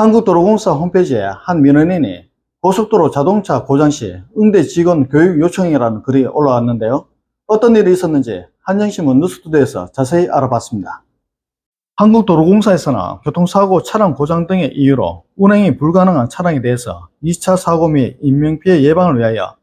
한국도로공사 홈페이지에 한 민원인이 고속도로 자동차 고장 시 응대 직원 교육 요청이라는 글이 올라왔는데요. 어떤 일이 있었는지 한정신문 뉴스투데이에서 자세히 알아봤습니다. 한국도로공사에서는 교통사고, 차량 고장 등의 이유로 운행이 불가능한 차량에 대해서 2차 사고 및 인명피해 예방을 위하여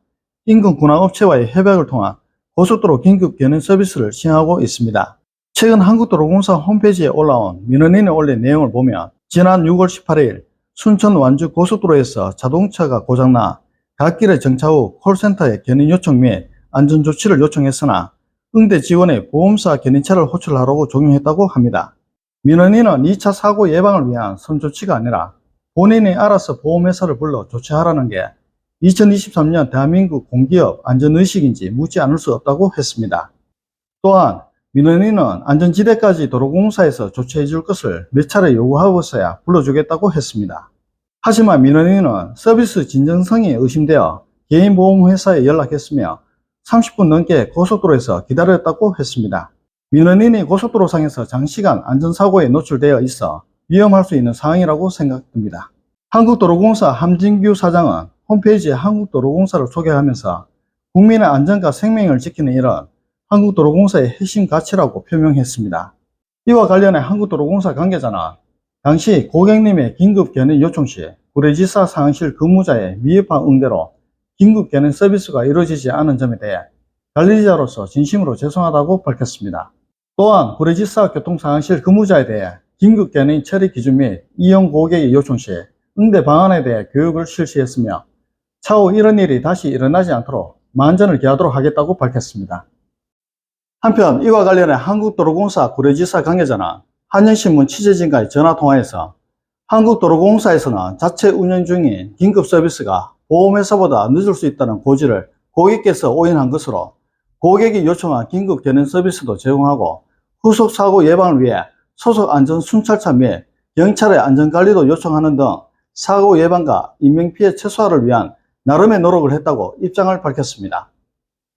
인근 군항업체와의 협약을 통한 고속도로 긴급 견인 서비스를 시행하고 있습니다. 최근 한국도로공사 홈페이지에 올라온 민원인이 올린 내용을 보면 지난 6월 18일 순천 완주 고속도로에서 자동차가 고장나 갓길에 정차 후 콜센터에 견인 요청 및 안전조치를 요청했으나 응대 직원의 보험사 견인차를 호출하라고 종용했다고 합니다. 민원인은 2차 사고 예방을 위한 선조치가 아니라 본인이 알아서 보험회사를 불러 조치하라는 게 2023년 대한민국 공기업 안전의식인지 묻지 않을 수 없다고 했습니다. 또한 민원인은 안전지대까지 도로공사에서 조치해 줄 것을 몇 차례 요구하고서야 불러주겠다고 했습니다. 하지만 민원인은 서비스 진정성이 의심되어 개인보험회사에 연락했으며 30분 넘게 고속도로에서 기다렸다고 했습니다. 민원인이 고속도로상에서 장시간 안전사고에 노출되어 있어 위험할 수 있는 상황이라고 생각됩니다. 한국도로공사 함진규 사장은 홈페이지에 한국도로공사를 소개하면서 국민의 안전과 생명을 지키는 일은 한국도로공사의 핵심 가치라고 표명했습니다. 이와 관련해 한국도로공사 관계자는 당시 고객님의 긴급 견인 요청 시 구례지사 상실 근무자의 미흡한 응대로 긴급 견인 서비스가 이루어지지 않은 점에 대해 관리자로서 진심으로 죄송하다고 밝혔습니다. 또한 구례지사 교통상실 근무자에 대해 긴급 견인 처리 기준 및 이용 고객의 요청 시 응대 방안에 대해 교육을 실시했으며 차후 이런 일이 다시 일어나지 않도록 만전을 기하도록 하겠다고 밝혔습니다. 한편 이와 관련해 한국도로공사 구례지사 관계자는 한영신문 취재진과의 전화통화에서 한국도로공사에서는 자체 운영 중인 긴급 서비스가 보험회사보다 늦을 수 있다는 고지를 고객께서 오인한 것으로 고객이 요청한 긴급 견인 서비스도 제공하고 후속 사고 예방을 위해 소속 안전 순찰차 및 경찰의 안전관리도 요청하는 등 사고 예방과 인명피해 최소화를 위한 나름의 노력을 했다고 입장을 밝혔습니다.